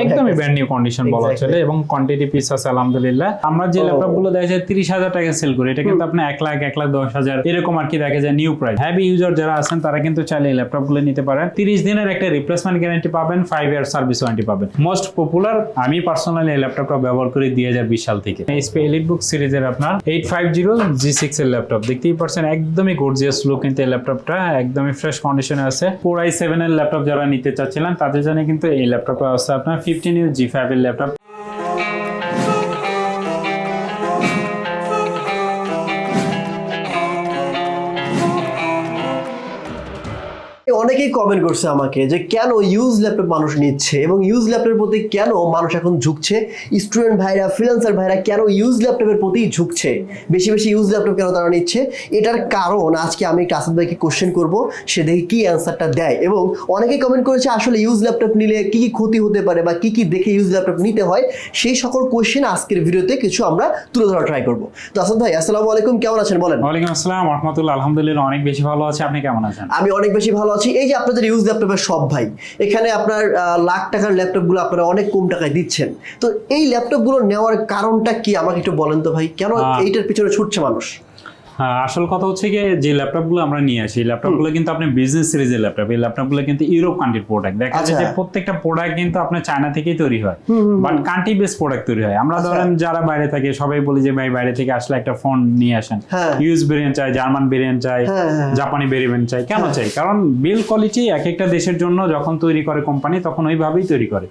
একদমই brand new condition বলা চলে এবং কোয়ান্টিটি পিস আছে আলহামদুলিল্লাহ। আমরা যে ল্যাপটপগুলো দেখা যায় তিরিশ হাজার টাকা সেল করি এটা কিন্তু আপনার এক লাখ এক লাখ দশ হাজার এরকম আর কি দেখা যায় নিউ প্রাইস হ্যাভি ইউজার যারা আছেন তারা কিন্তু চাইলে এই ল্যাপটপগুলো নিতে পারেন। তিরিশ দিনের একটা রিপ্লেসমেন্ট গ্যারান্টি পাবেন ফাইভ ইয়ার সার্ভিস ওয়ারেন্টি পাবেন। মোস্ট পপুলার আমি পার্সোনালি এই ল্যাপটপটা ব্যবহার করি দুই হাজার বিশ সাল থেকে। এইচপি এলিট বুক সিরিজের আপনার eight five zero G six এর ল্যাপটপ দেখতেই পারছেন একদমই গর্জিয়াস লুক কিন্তু এই ল্যাপটপটা একদমই ফ্রেশ কন্ডিশনে আছে। ফোর আই সেভেন এর ল্যাপটপ যারা নিতে চাচ্ছিলেন তাদের জন্য কিন্তু এই ল্যাপটপটা আছে আপনার ফিফটিন ইউ জি ফাইভের ল্যাপটপ অনেকেই কমেন্ট করছে আমাকে যে কেন ইউজ ল্যাপটপ মানুষ নিচ্ছে এবং ইউজ ল্যাপটপের প্রতি কেন মানুষ এখন ঝুঁকছে? স্টুডেন্ট ভাইরা ফ্রিল্যান্সার ভাইরা কেন ইউজ ল্যাপটপের প্রতি ঝুঁকছে? বেশি বেশি ইউজ ল্যাপটপ কেন তারা নিচ্ছে? এটার কারণ আজকে আমি একটু আসাদ ভাইকে কোশ্চেন করব সে দেখি কি অ্যান্সারটা দেয় এবং অনেকেই কমেন্ট করেছে আসলে ইউজ ল্যাপটপ নিলে কি কি ক্ষতি হতে পারে বা কি কি দেখে ইউজ ল্যাপটপ নিতে হয়? সেই সকল কোশ্চেন আজকের ভিডিওতে কিছু আমরা তুলে ধরা ট্রাই করব। তো আসাদ ভাই আসসালামু আলাইকুম কেমন আছেন বলেন? ওয়ালাইকুম আসসালাম রহমতুল্লাহ আলহামদুলিল্লাহ অনেক বেশি ভালো আছে আপনি কেমন আছেন? আমি অনেক বেশি ভালো আছি এই যে আপনাদের ইউজ ল্যাপটপের সব ভাই এখানে আপনার আহ, লাখ টাকার ল্যাপটপগুলো আপনারা অনেক কম টাকায় দিচ্ছেন। তো এই ল্যাপটপগুলো নেওয়ার কারণটা কি? আমাকে একটু বলেন তো ভাই কেন এইটার পিছনে ছুটছে মানুষ? হ্যাঁ, আসল কথা হচ্ছে কি যে ল্যাপটপগুলো আমরা নিয়ে আসি ল্যাপটপগুলো কিন্তু আপনি বিজনেস সিরিজের ল্যাপটপ এই ল্যাপটপগুলো কিন্তু ইউরোপ কান্ট্রির প্রোডাক্ট দেখা যায় যে আচ্ছা। প্রত্যেকটা প্রোডাক্ট কিন্তু আপনার চায়না থেকেই তৈরি হয়। বাট কান্ট্রি বেস প্রোডাক্ট তৈরি হয়। আমরা আচ্ছা। ধরেন যারা বাইরে থাকে সবাই বলি যে ভাই বাইরে থেকে আসলে একটা ফোন নিয়ে আসেন। হ্যাঁ। ইউএস ভেরিয়েন্ট চাই জার্মান ভেরিয়েন্ট চাই হ্যাঁ, হ্যাঁ। জাপানি ভেরিয়েন্ট চাই কেন চাই? কারণ বিল কোয়ালিটি এক একটা দেশের জন্য যখন তৈরি করে কোম্পানি তখন ওইভাবেই তৈরি করে।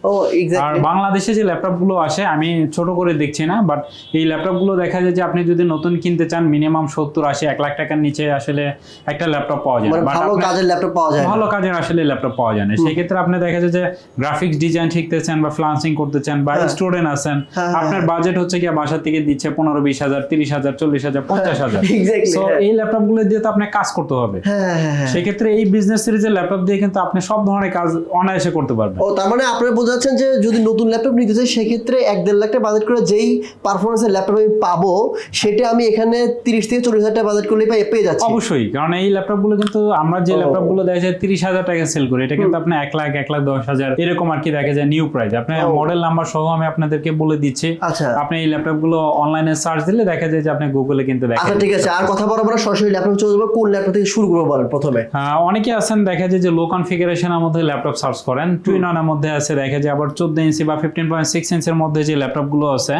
আর বাংলাদেশে যে ল্যাপটপগুলো আসে আমি ছোট করে দেখছি না বাট এই ল্যাপটপগুলো দেখা যায় যে আপনি যদি নতুন কিনতে চান মিনিমাম সত্তর আশি এক লাখ টাকার নিচে আসলে একটা ল্যাপটপ পাওয়া যায়। মানে ভালো কাজের ল্যাপটপ পাওয়া যায় ভালো কাজের আসলে ল্যাপটপ পাওয়া যায় না। সেই ক্ষেত্রে আপনি দেখা যায় যে গ্রাফিক্স ডিজাইন শিখতেছেন বা ফ্লান্সিং করতেছেন বা হ্যাঁ। স্টুডেন্ট আছেন হ্যাঁ, আপনার বাজেট হচ্ছে কি বাসা থেকে দিচ্ছে পনেরো বিশ হাজার তিরিশ হাজার চল্লিশ হাজার পঞ্চাশ হাজার। হ্যাঁ। এই ল্যাপটপগুলো দিয়ে তো আপনার কাজ করতে হবে। হ্যাঁ হ্যাঁ হ্যাঁ সেক্ষেত্রে এই বিজনেস সিরিজের ল্যাপটপ দিয়ে কিন্তু আপনি সব ধরনের কাজ অনায়াসে করতে পারবেন। ও তার মানে আপনারা বোঝাচ্ছেন যে যদি নতুন ল্যাপটপ নিতে চাই সেক্ষেত্রে এক দেড় লাখ টাকা বাজেট করে যেই পারফরমেন্সের ল্যাপটপ আমি পাবো সেটা আমি এখানে তিরিশ থেকে চল্লিশ হাজার টাকা বাজেট করলে পেয়ে যাচ্ছি। অবশ্যই কারণ এই ল্যাপটপগুলো কিন্তু আমরা যে ও। ল্যাপটপগুলো দেখা যায় তিরিশ হাজার টাকা সেল করি এটা কিন্তু আপনার এক লাখ এক লাখ দশ হাজার এরকম আর কি দেখা যায় নিউ প্রাইস আপনার মডেল নাম্বার সহ আমি আপনাদেরকে বলে দিচ্ছি। আচ্ছা। আপনি এই ল্যাপটপগুলো অনলাইনে সার্চ দিলে দেখা যায় যে আপনি গুগলে কিন্তু দেখা আচ্ছা ঠিক আছে। আর কথা বলব আমরা সরাসরি ল্যাপটপ চলে যাব। কোন ল্যাপটপ থেকে শুরু করব বলেন প্রথমে? আহ, অনেকে আছেন দেখা যায় যে লো কনফিগারেশনের মধ্যে ল্যাপটপ সার্চ করেন। টুইন এর মধ্যে আছে দেখা যায় আবার চোদ্দ ইঞ্চি বা ফিফটিন পয়েন্ট সিক্স ইঞ্চের মধ্যে যে ল্যাপটপগুলো আছে।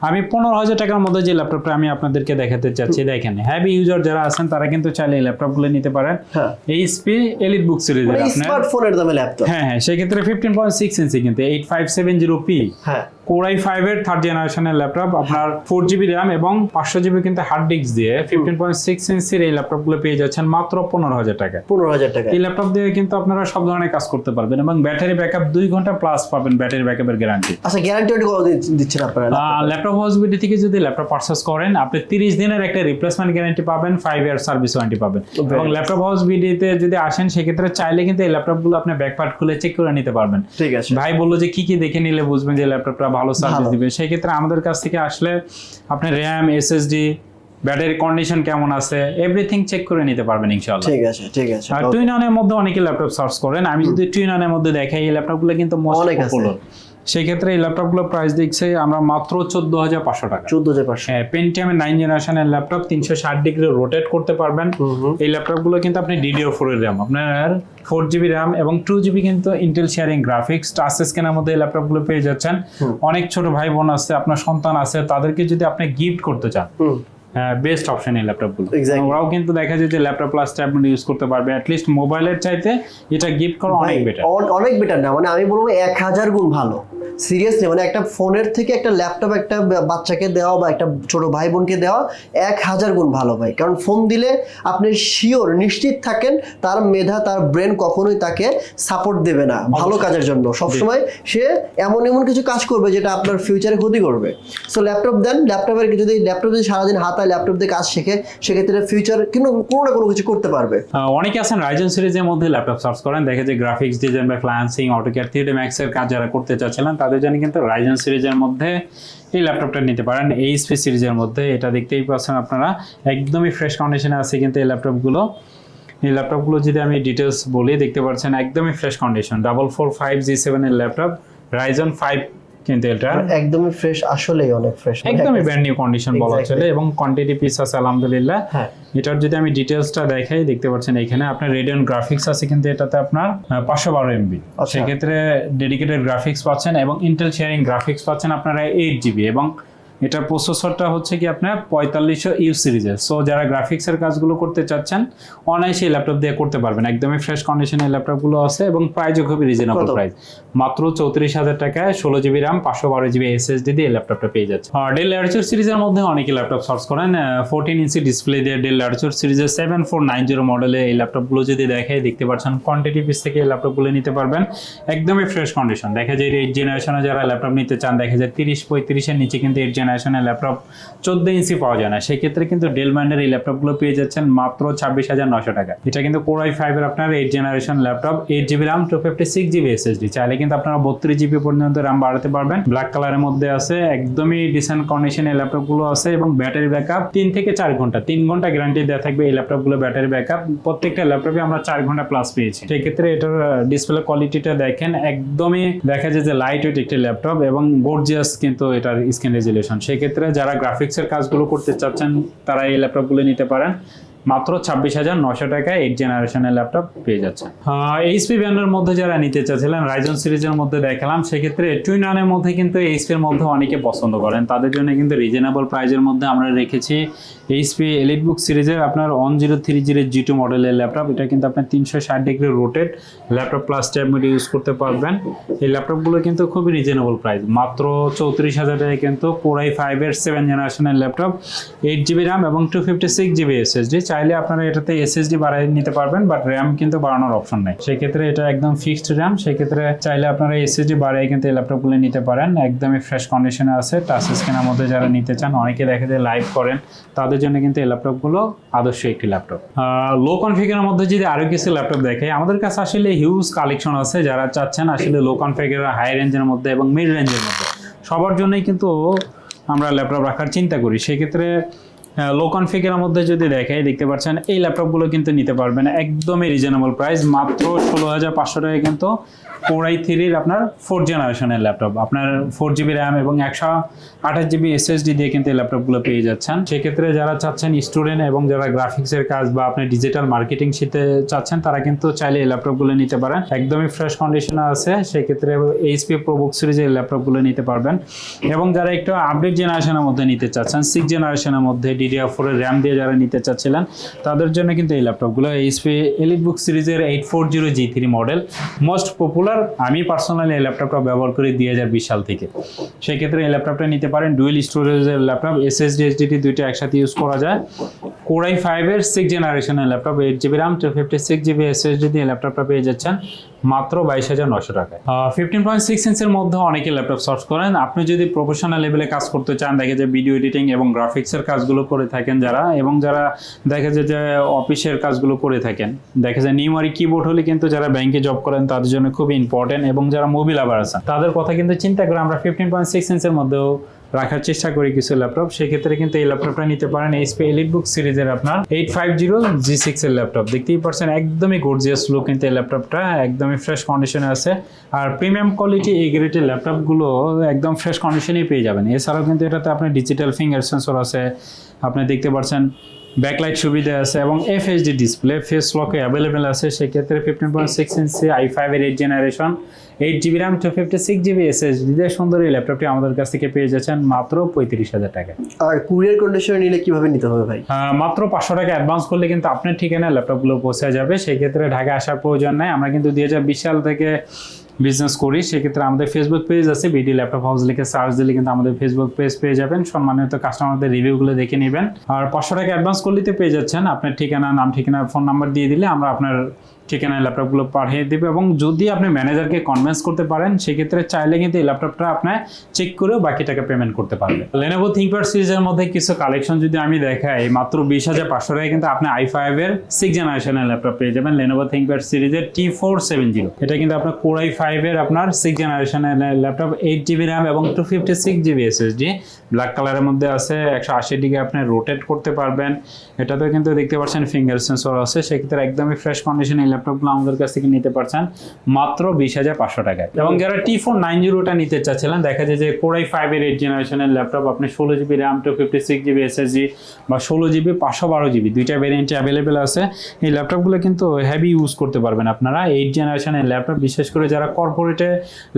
আমি পনেরো হাজার টাকার মধ্যে যে ল্যাপটপটা আমি আপনাদেরকে দেখাতে চাচ্ছি দেখেন হ্যাভি ইউজার যারা আছেন তারা কিন্তু চাইলে এই ল্যাপটপগুলো নিতে পারেন। এইচপি এলিট বুক আপনার স্মার্টফোনের দামে ল্যাপটপ। হ্যাঁ হ্যাঁ সেক্ষেত্রে ফিফটিন পয়েন্ট সিক্স ইঞ্চি কিন্তু eight five seven zero P হ্যাঁ। কোরাই ফাইভ এর থার্ড জেনারেশনের ল্যাপটপ আপনার ফোর জিবি র্যাম এবং পাঁচশো জিবি কিন্তু হার্ড ডিস্ক দিয়ে ফিফটিন পয়েন্ট সিক্স ইঞ্চির এই ল্যাপটপগুলো পেয়ে যাচ্ছেন মাত্র পনেরো হাজার টাকা পনেরো হাজার টাকা এই ল্যাপটপ দিয়ে কিন্তু আপনারা সব ধরনের কাজ করতে পারবেন এবং ব্যাটারি ব্যাকআপ দুই ঘণ্টা প্লাস পাবেন ব্যাটারি ব্যাকআপের গ্যারান্টি আচ্ছা গ্যারান্টি দিচ্ছেন আপনারা? ল্যাপটপ হাউসবিডি থেকে যদি ল্যাপটপ পারচেস করেন আপনি তিরিশ দিনের একটা রিপ্লেসমেন্ট গ্যারান্টি পাবেন ফাইভ ইয়ার সার্ভিস ওয়ারেন্টি পাবেন এবং. ল্যাপটপ হাউস বিডিতে যদি আসেন সেক্ষেত্রে চাইলে কিন্তু এই ল্যাপটপগুলো আপনি ব্যাকপার্ট খুলে চেক করে নিতে পারবেন ঠিক আছে ভাই বলল যে কি কি দেখে নিলে বুঝবেন যে ল্যাপটপটা ভালো সার্ভিস। দিবে সেক্ষেত্রে আমাদের কাছ থেকে আসলে আপনি র্যাম এসএসডি ব্যাটারি কন্ডিশন কেমন আছে? এভরিথিং চেক করে নিতে পারবেন ইনশাআল্লাহ। ঠিক আছে ঠিক আছে। আর টুইন অনের মধ্যে অনেকে ল্যাপটপ সার্চ করেন। আমি যদি টুইন অনের মধ্যে দেখাই এই ল্যাপটপগুলো কিন্তু মোস্ট অনেক আছে। পপুলার সেই ক্ষেত্রে এই ল্যাপটপগুলো প্রাইস দিচ্ছে আমরা মাত্র চোদ্দ হাজার পাঁচশো টাকা। চোদ্দ হাজার পাঁচশো। হ্যাঁ পেন্টিয়ামের নাইন জেনারেশনের ল্যাপটপ তিনশো ষাট ডিগ্রি রোটেট করতে পারবেন। এই ল্যাপটপগুলো কিন্তু আপনি ডিডিও ফোর এর র্যাম আপনার ফোর জিবি র্যাম এবং টু জিবি কিন্তু ইন্টেল শেয়ারিং গ্রাফিক্স টাচ স্ক্রিনের মধ্যে এই ল্যাপটপগুলো পেয়ে যাচ্ছেন। অনেক ছোট ভাই বোন আছে আপনার সন্তান আছে তাদেরকে যদি আপনি গিফট করতে চান বেস্ট অপশন এই ল্যাপটপগুলো. ওরাও কিন্তু দেখা যায় যে ল্যাপটপ প্লাস আপনি ইউজ করতে পারবে অ্যাটলিস্ট মোবাইলের চাইতে এটা গিফট করা অনেক বেটার অনেক বেটার না মানে আমি বলব এক হাজার গুণ ভালো। সিরিয়াসলি মানে একটা ফোনের থেকে একটা ল্যাপটপ একটা বাচ্চাকে দেওয়া বা একটা ছোট ভাই বোনকে দেওয়া এক হাজার গুণ ভালো ভাই। কারণ ফোন দিলে আপনি শিওর নিশ্চিত থাকেন তার মেধা তার ব্রেন কখনোই তাকে সাপোর্ট দেবে না ভালো কাজের জন্য। সবসময় সে এমন এমন কিছু কাজ করবে যেটা আপনার ফিউচারে ক্ষতি করবে। সো ল্যাপটপ দেন ল্যাপটপের যদি ল্যাপটপ যদি সারাদিন হাতায় ল্যাপটপ দিয়ে কাজ শেখে সেক্ষেত্রে ফিউচার কিন্তু কোনো না কোনো কিছু করতে পারবে। অনেকে আছেন রাইজেন সিরিজের মধ্যে ল্যাপটপ সার্চ করেন। দেখে যে গ্রাফিক্স ডিজাইন বা ফ্লান্সিং অটোক্যাড থ্রি ম্যাক্স এর কাজ যারা করতে চাচ্ছিলেন তাদের জন্য কিন্তু রাইজেন সিরিজের মধ্যে এই ল্যাপটপটা নিতে পারেন। এইচপি সিরিজের মধ্যে এটা দেখতেই পাচ্ছেন আপনারা। একদমই ফ্রেশ কন্ডিশনে আছে কিন্তু এই ল্যাপটপগুলো এই ল্যাপটপগুলো যদি আমি ডিটেলস বলি, দেখতে পাচ্ছেন একদমই fresh condition double four five G সেভেনের ল্যাপটপ রাইজন ফাইভ কিন্তু এটা একদমই ফ্রেশ আসলেই অনেক ফ্রেশ একদমই ব্র্যান্ড নিউ কন্ডিশন বলা চলে এবং কোয়ান্টিটি পিস আছে আলহামদুলিল্লাহ। হ্যাঁ। এটার যদি আমি ডিটেলসটা দেখাই দেখতে পাচ্ছেন এখানে আপনার রেডিয়ন গ্রাফিক্স আছে কিন্তু এটাতে আপনার পাঁচশো বারো এমবি আচ্ছা। সেক্ষেত্রে ডেডিকেটেড গ্রাফিক্স পাচ্ছেন এবং ইন্টেল শেয়ারিং গ্রাফিক্স পাচ্ছেন আপনারা এইট জিবি এবং এটার প্রসেসরটা হচ্ছে কি আপনার পঁয়তাল্লিশশো ইউ সিরিজের সো যারা গ্রাফিক্সের কাজগুলো করতে চাচ্ছেন অনায়াসে ল্যাপটপ দিয়ে করতে পারবেন। একদমই ফ্রেশ কন্ডিশনের ল্যাপটপগুলো আছে এবং প্রাইসও খুবই রিজনেবল প্রাইস মাত্র চৌত্রিশ হাজার টাকায় ষোলো জিবি র্যাম পাঁচশো বারো জিবি এসএসডি দিয়ে এই ল্যাপটপটা পেয়ে যাচ্ছে আর ডেল ল্যারচুর সিরিজের মধ্যে অনেকে ল্যাপটপ সার্চ করেন। ফোরটিন ইঞ্চি ডিসপ্লে দিয়ে ডেল ল্যারচুর সিরিজের সেভেন ফোর নাইন জিরো মডেলে এই ল্যাপটপগুলো যদি দেখে দেখতে পাচ্ছেন কোয়ান্টিটি পিস থেকে এই ল্যাপটপগুলো নিতে পারবেন। একদমই ফ্রেশ কন্ডিশন দেখা যায় এইট জেনারেশনে যারা ল্যাপটপ নিতে চান দেখা যায় তিরিশ পঁয়ত্রিশের নিচে কিন্তু এইট জেনারেশনের ল্যাপটপ চোদ্দ ইঞ্চি পাওয়া যায় না। সেক্ষেত্রে কিন্তু ডেল ব্র্যান্ডের এই ল্যাপটপগুলো পেয়ে যাচ্ছেন মাত্র ছাব্বিশ হাজার নশো টাকা। এটা কিন্তু কোরাই ফাইভের আপনার eight generation laptop eight GB RAM two fifty six GB SSD চাইলে কিন্তু আপনারা বত্রিশ জিবি পর্যন্ত র্যাম বাড়াতে পারবেন। ব্ল্যাক কালারের মধ্যে আছে, একদমই ডিসেন্ট কন্ডিশনের ল্যাপটপগুলো আছে এবং ব্যাটারি ব্যাকআপ তিন থেকে চার ঘণ্টা, তিন ঘণ্টা গ্যারান্টি দেওয়া থাকবে এই ল্যাপটপগুলো ব্যাটারি ব্যাকআপ প্রত্যেকটা ল্যাপটপে আমরা চার ঘণ্টা প্লাস পেয়েছি। সেক্ষেত্রে এটার ডিসপ্লে কোয়ালিটিটা দেখেন, একদমই দেখা যায় যে লাইট ওয়েট একটি ল্যাপটপ এবং গর্জিয়াস কিন্তু এটার স্ক্রিন রেজুলেশন সেক্ষেত্রে যারা গ্রাফিক্সের কাজগুলো করতে চাচ্ছেন তারা এই ল্যাপটপগুলো নিতে পারেন। মাত্র ছাব্বিশ হাজার নশো টাকায় এইট জেনারেশনের ল্যাপটপ পেয়ে যাচ্ছে। এইচপি ব্র্যান্ডের মধ্যে যারা নিতে চাচ্ছিলেন রাইজন সিরিজের মধ্যে দেখালাম, সেক্ষেত্রে টুইন রানের মধ্যে কিন্তু এইচপির মধ্যে অনেকে পছন্দ করেন। তাদের জন্য কিন্তু রিজনেবল প্রাইজের মধ্যে আমরা রেখেছি এইচপি এলিট বুক সিরিজের আপনার one zero three zero G two মডেলের ল্যাপটপ এটা কিন্তু আপনার তিনশো ষাট degree rotated laptop plus tab mode use করতে পারবেন। এই ল্যাপটপগুলো কিন্তু খুবই রিজনেবল প্রাইস মাত্র চৌত্রিশ হাজার টাকায় কিন্তু কোরাই ফাইভের সেভেন জেনারেশনের ল্যাপটপ এইট জিবি র্যাম এবং two fifty six GB SSD চাইলে আপনারা এটাতে এসএসডি বাড়াই নিতে পারবেন বাট র্যাম কিন্তু বাড়ানোর অপশন নেই। সেক্ষেত্রে এটা একদম ফিক্সড র্যাম সেক্ষেত্রে চাইলে আপনারা এসএসডি বাড়াই কিন্তু এই ল্যাপটপগুলো নিতে পারেন। একদমই ফ্রেশ কন্ডিশনে আছে টাচ স্ক্রিনের মধ্যে যারা নিতে চান, অনেকে দেখে যে লাইভ করেন, তাদের জন্য কিন্তু এই ল্যাপটপগুলো আদর্শ একটি ল্যাপটপ লো কনফিগারের মধ্যে যদি আরও কিছু ল্যাপটপ দেখে, আমাদের কাছে আসলে হিউজ কালেকশন আছে, যারা চাচ্ছেন আসলে লো কনফিগার হাই রেঞ্জের মধ্যে এবং মিড রেঞ্জের মধ্যে। সবার জন্যই কিন্তু আমরা ল্যাপটপ রাখার চিন্তা করি। সেক্ষেত্রে লো কনফিগারের মধ্যে যদি দেখাই দেখতে পাচ্ছেন, এই ল্যাপটপগুলো কিন্তু নিতে পারবেন একদমই রিজনেবল প্রাইস মাত্র ষোলো হাজার পাঁচশো টাকায় কিন্তু কোরাই থ্রির আপনার ফোর জেনারেশনের ল্যাপটপ। আপনার ফোর জিবি র্যাম এবং একশো আঠাশ জিবি এসএসডি দিয়ে কিন্তু এই ল্যাপটপগুলো পেয়ে যাচ্ছেন। সেক্ষেত্রে যারা চাচ্ছেন স্টুডেন্ট এবং যারা গ্রাফিক্সের কাজ বা আপনি ডিজিটাল মার্কেটিং শিখতে চাচ্ছেন, তারা কিন্তু চাইলে এই ল্যাপটপগুলো নিতে পারেন। একদমই ফ্রেশ কন্ডিশনে আছে, সেক্ষেত্রে এইচপি প্রোবুক সিরিজের ল্যাপটপগুলো নিতে পারবেন। এবং যারা একটু আপডেট জেনারেশনের মধ্যে নিতে চাচ্ছেন সিক্স জেনারেশনের মধ্যে ডিডিআর ফোরের র্যাম দিয়ে যারা নিতে চাচ্ছিলেন, তাদের জন্য কিন্তু এই ল্যাপটপগুলো এইচপি এলিট বুক সিরিজের eight four zero G three model most popular আমি পার্সোনালি এই ল্যাপটপটা ব্যবহার করি দুই হাজার বিশ সাল থেকে। সেক্ষেত্রে এই ল্যাপটপটা নিতে পারেন ডুয়েল স্টোরেজের ল্যাপটপ এসএসডি এইচডিটি দুইটা একসাথে ইউজ করা যায়। কোরাই ফাইভের সিক্স জেনারেশনের laptop eight GB RAM two fifty six GB SSD দিয়ে ল্যাপটপটা পেয়ে যাচ্ছেন। মাত্র বাইশ হাজার নশো টাকায়। ফিফটিন পয়েন্ট সিক্স ইঞ্চের মধ্যে অনেকে ল্যাপটপ সার্চ করেন। আপনি যদি প্রফেশনাল লেভেলে কাজ করতে চান, দেখে যে ভিডিও এডিটিং এবং গ্রাফিক্সের কাজগুলো করে থাকেন যারা, এবং যারা দেখে যে যে অফিসের কাজগুলো করে থাকেন, দেখে যায় নিউমারি কিবোর্ড হলে কিন্তু যারা ব্যাংকে জব করেন, তাদের জন্য খুবই ইম্পর্টেন্ট এবং যারা মোবিল আবার আছেন, তাদের কথা কিন্তু চিন্তা করে আমরা ফিফটিন পয়েন্ট সিক্স ইঞ্চের মধ্যেও রাখার চেষ্টা করি কিছু ল্যাপটপ, সেক্ষেত্রে কিন্তু এই ল্যাপটপটা নিতে পারেন এইচপি এলিট বুক সিরিজের আপনার eight five zero G six এর ল্যাপটপ। দেখতেই পারছেন, একদমই গর্জিয়াস লুক কিন্তু এই ল্যাপটপটা, একদমই ফ্রেশ কন্ডিশনে আছে। আর প্রিমিয়াম কোয়ালিটি এই গ্রেডের ল্যাপটপগুলো একদম ফ্রেশ কন্ডিশনেই পেয়ে যাবেন। এছাড়াও কিন্তু এটাতে আপনার ডিজিটাল ফিঙ্গার সেন্সর আছে আপনি দেখতে পাচ্ছেন ব্যাকলাইট সুবিধা আছে এবং এফএসডি ডিসপ্লে ফেস লকে অ্যাভেলেবেল আছে। সেক্ষেত্রে fifteen point six inch I ফাইভের eight generation eight GB RAM two fifty six GB SSD দিয়ে সুন্দর এই ল্যাপটপটি আমাদের কাছ থেকে পেয়ে যাচ্ছেন মাত্র পঁয়ত্রিশ হাজার টাকা আর কুরিয়ার কন্ডিশনে নিলে কীভাবে নিতে হবে ভাই? মাত্র পাঁচশো টাকা অ্যাডভান্স করলে কিন্তু আপনার ঠিকানায় ল্যাপটপগুলো পৌঁছে যাবে। সেক্ষেত্রে ঢাকা আসার প্রয়োজন নাই। আমরা কিন্তু দুই হাজার বিশ সাল থেকে বিজনেস করি, সেক্ষেত্রে আমাদের ফেসবুক পেজ আছে বিডি ল্যাপটপ হাউস লিখে সার্চ দিলে কিন্তু আমাদের ফেসবুক পেজ পেয়ে যাবেন। সম্মানিত কাস্টমারদের রিভিউগুলো দেখে নেবেন। আর পাঁচশো টাকা অ্যাডভান্স করলেতে পেয়ে যাচ্ছেন। আপনার ঠিকানা, নাম, ঠিকানা ফোন নাম্বার দিয়ে দিলে আমরা আপনার ঠিকানায় ল্যাপটপগুলো পাঠিয়ে দেবে এবং যদি আপনি ম্যানেজারকে কনভেন্স করতে পারেন, সেক্ষেত্রে চাইলে কিন্তু এই ল্যাপটপটা আপনার চেক করেও বাকি টাকা পেমেন্ট করতে পারবে। লেনোভো থিঙ্কপ্যাড সিরিজের মধ্যে কিছু কালেকশন যদি আমি দেখাই, মাত্র বিশ হাজার পাঁচশো টাকায় কিন্তু আপনি আই ফাইভের সিক্স জেনারেশনের ল্যাপটপ পেয়ে যাবেন লেনোভো থিঙ্কপ্যাড সিরিজের টি ফোর সেভেন জিরো এটা কিন্তু আপনার কোরাই ফাইভের আপনার সিক্স জেনারেশনের ল্যাপটপ এইট জিবি র্যাম এবং two fifty six GB SSD black কালারের মধ্যে আছে, একশো আশি ডিগ্রি আপনি রোটেট করতে পারবেন। এটাতেও কিন্তু দেখতে পাচ্ছেন ফিঙ্গার সেন্সর আছে, সেক্ষেত্রে একদমই ফ্রেশ কন্ডিশন ল্যাপটপগুলো আমাদের কাছ থেকে নিতে পারছেন মাত্র বিশ হাজার পাঁচশো টাকায়। এবং যারা টি ফোর নাইন জিরোটা নিতে চাচ্ছিলেন, দেখা যায় যে কোরাই ফাইভের এইট জেনারেশনের ল্যাপটপ আপনি ষোলো GB RAM two fifty six GB SSD বা ষোলো জিবি পাঁচশো বারো জিবি দুইটা ভ্যারিয়েন্টে অ্যাভেলেবেল আছে। এই ল্যাপটপগুলো কিন্তু হেভি ইউজ করতে পারবেন আপনারা। এইট জেনারেশনের ল্যাপটপ বিশেষ করে যারা কর্পোরেটে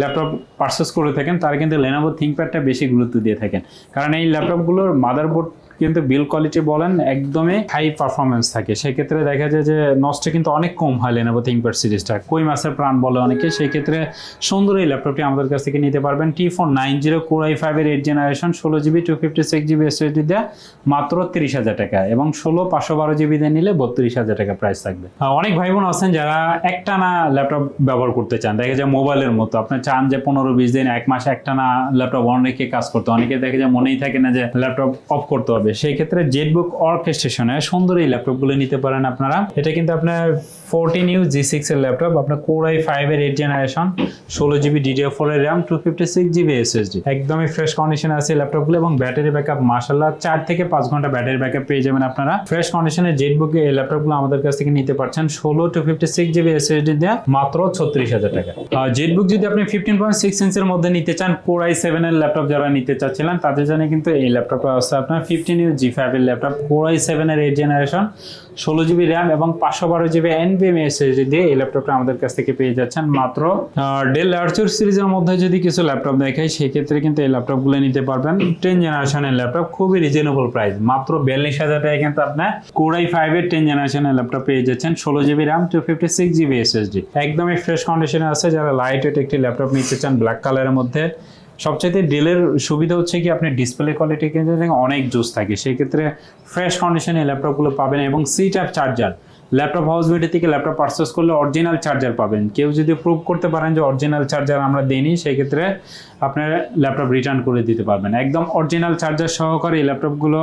ল্যাপটপ পারচেস করে থাকেন, তারা কিন্তু লেনোভো থিঙ্কপ্যাডটা বেশি গুরুত্ব দিয়ে থাকেন। কারণ এই ল্যাপটপগুলোর মাদারবোর্ড কিন্তু বিল কোয়ালিটি বলেন, একদমই হাই পারফরমেন্স থাকে। সেক্ষেত্রে দেখা যায় যে নষ্ট কিন্তু অনেক কম হয় লেনোভো থিঙ্কপ্যাড সিরিজটা। কই মাসের প্রাণ বলে অনেকে সেই ক্ষেত্রে সুন্দর এই ল্যাপটপটি আমাদের কাছ থেকে নিতে পারবেন। T four nine zero core i ফাইভের এইট জেনারেশন ষোলো GB two fifty six GB SSD দেওয়া মাত্র তিরিশ হাজার টাকা এবং ষোলো, পাঁচশো, বারো জিবি দিয়ে নিলে বত্রিশ হাজার টাকা প্রাইস থাকবে। অনেক ভাই বোন আছেন যারা একটানা ল্যাপটপ ব্যবহার করতে চান। দেখা যায় মোবাইলের মতো। আপনি চান যে পনেরো, বিশ দিন, এক মাস একটানা ল্যাপটপ অন রেখে কাজ করতে। অনেকে দেখে যায় মনেই থাকে না যে ল্যাপটপ অফ করতে হবে। সেই ক্ষেত্রে জেটবুক অর্কেস্ট্রেশনে সুন্দর এই ল্যাপটপগুলো নিতে পারেন আপনারা। এটা কিন্তু আপনার ফোরটিন ইউ জি সিক্স এর ল্যাপটপ আপনার কোরাই ফাইভ এর এইট জেনারেশন ষোলো জিবি ডিডিও ফোর এর RAM two fifty six GB SSD একদমই ফ্রেশ কন্ডিশন আছে ল্যাপটপগুলো এবং ব্যাটারি ব্যাকআপ মাসাল্লাহ চার থেকে পাঁচ ঘণ্টা ব্যাটারি ব্যাকআপ পেয়ে যাবেন আপনারা। ফ্রেশ কন্ডিশনে জেটবুক এই ল্যাপটপগুলো আমাদের কাছ থেকে নিতে পারছেন, ষোলো two fifty six GB SSD দেওয়া মাত্র ছত্রিশ হাজার টাকা। আর জেটবুক যদি আপনি ফিফটিন পয়েন্ট সিক্স ইঞ্চের মধ্যে নিতে চান কোরাই সেভেন এর ল্যাপটপ যারা নিতে চাচ্ছিলেন, তাদের জন্য কিন্তু এই ল্যাপটপটা আছে আপনার ফিফটিন ইউ জি ফাইভ এর ল্যাপটপ কোরাই সেভেন এর এইট জেনারেশন ষোলো জিবি র্যাম এবং পাঁচশো বারো জিবি এনবিএম এসএসডি দিয়ে এই ল্যাপটপটা আমাদের কাছ থেকে পেয়ে যাচ্ছেন। মাত্র ডেল আর্চার সিরিজের মধ্যে যদি কিছু ল্যাপটপ দেখাই, সেক্ষেত্রে কিন্তু এই ল্যাপটপগুলো নিতে পারবেন। টেন জেনারেশনের ল্যাপটপ খুবই রিজনেবল প্রাইস মাত্র বিয়াল্লিশ হাজার টাকায় কিন্তু আপনার কোরাই ফাইভের টেন জেনারেশনের ল্যাপটপ পেয়ে যাচ্ছেন। ষোলো GB RAM two fifty six GB SSD একদমই ফ্রেশ কন্ডিশনে আছে। যারা লাইট ওয়েট একটি ল্যাপটপ নিতে চান ব্ল্যাক কালারের মধ্যে। সবচাইতে ডেলের সুবিধা হচ্ছে কি, আপনি ডিসপ্লে কোয়ালিটি কিন্তু অনেক জুস থাকে। সেই ক্ষেত্রে ফ্রেশ কন্ডিশনে ল্যাপটপগুলো পাবেন এবং C type charger laptop house BD থেকে ল্যাপটপ পারচেস করলে অরিজিনাল চার্জার পাবেন। কেউ যদি প্রুভ করতে পারেন যে অরিজিনাল চার্জার আমরা দিইনি সেই ক্ষেত্রে আপনার ল্যাপটপ রিটার্ন করে দিতে পারবেন। একদম অরিজিনাল চার্জার সহকারে এই ল্যাপটপগুলো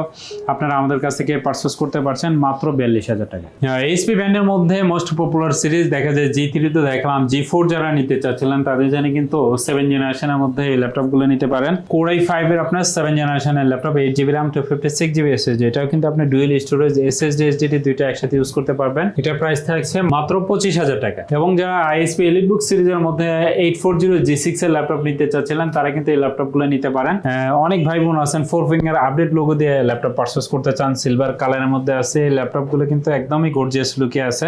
আপনারা আমাদের কাছ থেকে পারচেস করতে পারছেন মাত্র বিয়াল্লিশ হাজার টাকা। এইচপি ব্র্যান্ডের মধ্যে মোস্ট পপুলার সিরিজ দেখা যায় জি থ্রি তো দেখলাম জি ফোর যারা নিতে চাচ্ছিলেন তাদের জন্য কিন্তু সেভেন জেনারেশনের মধ্যে এই ল্যাপটপগুলো নিতে পারেন। কোরাই ফাইভের আপনার সেভেন জেনারেশনের laptop eight GB RAM two fifty six GB SSD এটাও কিন্তু আপনি ডুয়েল স্টোরেজ এসএসডি এসডিডি দুইটা একসাথে ইউজ করতে পারবেন। এটার প্রাইস থাকছে মাত্র পঁচিশ হাজার টাকা। এবং যারা আইএসপি এলিট বুক সিরিজের মধ্যে eight four zero G six এর ল্যাপটপ নিতে চাচ্ছিলেন, তারা কিন্তু এই ল্যাপটপগুলো নিতে পারেন। অনেক ভাই বোন আছেন ফোর ফিঙ্গার আপডেট লোগো দিয়ে ল্যাপটপ পারচেস করতে চান সিলভার কালারের মধ্যে আছে। এই ল্যাপটপগুলো কিন্তু একদমই গর্জিয়াস লুকে আছে।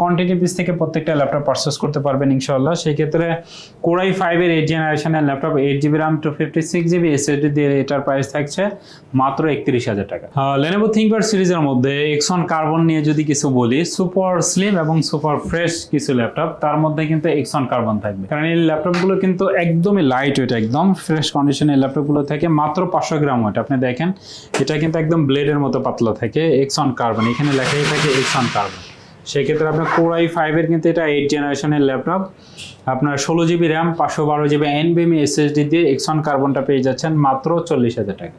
কোয়ান্টিটি পিস থেকে প্রত্যেকটা ল্যাপটপ পারচেস করতে পারবেন ইনশাল্লাহ সেই ক্ষেত্রে কোরাই ফাইভের এইট জেনারেশনের laptop eight GB RAM two fifty six GB SSD দিয়ে এটার প্রাইস থাকছে মাত্র একত্রিশ হাজার টাকা। লেনোভো থিঙ্কপ্যাড সিরিজের মধ্যে এক্সন কার্বন নিয়ে যদি কিছু বলি সুপার স্লিম এবং সুপার ফ্রেশ কিছু ল্যাপটপ, তার মধ্যে কিন্তু এক্সন কার্বন থাকবে। কারণ এই ল্যাপটপগুলো কিন্তু একদমই লাইট ওয়েট একদম ফ্রেশ কন্ডিশনের ল্যাপটপগুলো থাকে, মাত্র পাঁচশো গ্রাম ওয়েট। আপনি দেখেন, এটা কিন্তু একদম ব্লেডের মতো পাতলা থাকে এক্সন কার্বন এখানে লেখাই থাকে এক্সন কার্বন সেক্ষেত্রে আপনার কোরাই ফাইভের কিন্তু এটা এইট জেনারেশনের ল্যাপটপ। আপনার ষোলো জিবি র্যাম পাঁচশো বারো জিবি এনবিএমি এসএসডি দিয়ে এক্সন কার্বনটা পেয়ে যাচ্ছেন মাত্র চল্লিশ হাজার টাকা।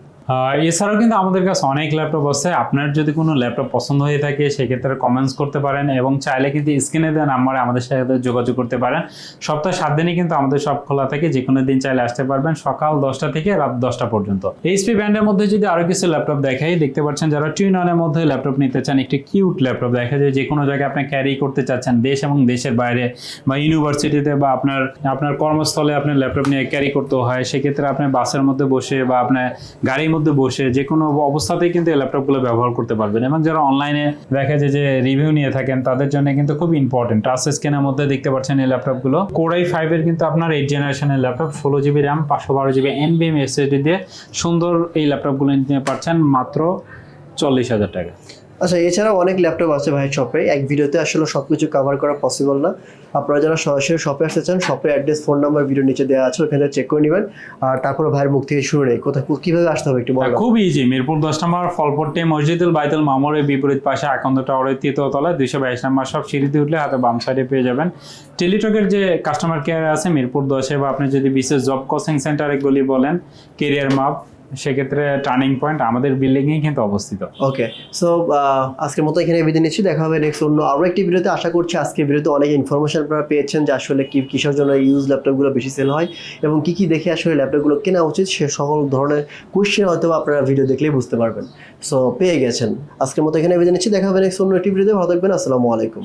এছাড়াও কিন্তু আমাদের কাছে অনেক ল্যাপটপ আছে। আপনার যদি কোনো ল্যাপটপ পছন্দ হয়ে থাকে, সেক্ষেত্রে কমেন্টস করতে পারেন এবং চাইলে কিন্তু স্ক্রিনে দেওয়া নাম্বারে আমাদের সাথে যোগাযোগ করতে পারেন। সপ্তাহে সাত দিনই কিন্তু আমাদের সব খোলা থাকে যে কোনো দিন চাইলে আসতে পারবেন সকাল দশটা থেকে রাত দশটা পর্যন্ত। এইচপি ব্র্যান্ডের মধ্যে যদি আরও কিছু ল্যাপটপ দেখাই, দেখতে পাচ্ছেন যারা টুইন ওয়ানের মধ্যে ল্যাপটপ নিতে চান, একটি কিউট ল্যাপটপ দেখা যায় যে কোনো জায়গায় আপনি ক্যারি করতে চাচ্ছেন, দেশ এবং দেশের বাইরে বা ইউনিভার্সিটিতে বা আপনার আপনার কর্মস্থলে আপনার ল্যাপটপ নিয়ে ক্যারি করতে হয়, সেক্ষেত্রে আপনি বাসের মধ্যে বসে বা আপনার গাড়ির মধ্যে বসে যে কোনো অবস্থাতেই কিন্তু এই ল্যাপটপগুলো ব্যবহার করতে পারবেন। এবং যারা অনলাইনে দেখা যায় যে রিভিউ নিয়ে থাকেন, তাদের জন্য কিন্তু খুব ইম্পর্টেন্ট টাচ স্ক্রিনের মধ্যে দেখতে পাচ্ছেন এই ল্যাপটপগুলো। কোরাই ফাইভের কিন্তু আপনার এইট জেনারেশনের ল্যাপটপ, ষোলো জিবি র্যাম পাঁচশো বারো জিবি এনবিএম এসএসডি দিয়ে সুন্দর এই ল্যাপটপগুলো নিতে পারছেন মাত্র চল্লিশ হাজার টাকা। আচ্ছা এছাড়াও অনেক ল্যাপটপ আছে ভাই শপে এক ভিডিওতে আসলে সব কিছু কভার করা পসিবল না। আপনারা যারা সরাসরি শপে আসতে চান শপের অ্যাড্রেস ফোন নাম্বার ভিডিও নিচে দেওয়া আছে, ওখানে চেক করে নেবেন। আর তারপরে ভাইয়ের মুখ থেকে শুরু নেই। কোথায় কীভাবে আসতে হবে একটু বলুন। খুব ইজি মিরপুর দশ নম্বর ফলপট্টি মসজিদুল বাইতুল মামুরের বিপরীত পাশে আকন্দ টাওয়ারের তৃতীয় তলায় দুইশো বাইশ নম্বর সব সিঁড়িতে উঠলে হাতে বাম সাইডে পেয়ে যাবেন। টেলিটকের যে কাস্টমার কেয়ার আছে, মিরপুর দশে বা আপনি যদি বিশেষ জব কোচিং সেন্টারে গলি বলেন কেরিয়ার মাপ সেক্ষেত্রে টার্নিং পয়েন্ট আমাদের বিল্ডিংয়েই কিন্তু অবস্থিত। ওকে সো আজকের মতো এখানে বিদায় নিচ্ছি। দেখা হবে নেক্সট অন্য আরও একটি ভিডিওতে আশা করছি আজকের ভিডিওতে অনেক ইনফরমেশন আপনারা পেয়েছেন যে আসলে কি কিসের জন্য ইউজ ল্যাপটপগুলো বেশি সেল হয় এবং কি কি দেখে আসলে ল্যাপটপগুলো কেনা উচিত সে সকল ধরনের কোয়েশ্চেন হয়তো আপনারা ভিডিও দেখলেই বুঝতে পারবেন। সো পেয়ে গেছেন। আজকের মতো এখানে বিদায় নিচ্ছি। দেখা হবে নেক্সট অন্য একটি ভিডিওতে ভালো থাকবেন। আসসালামু আলাইকুম।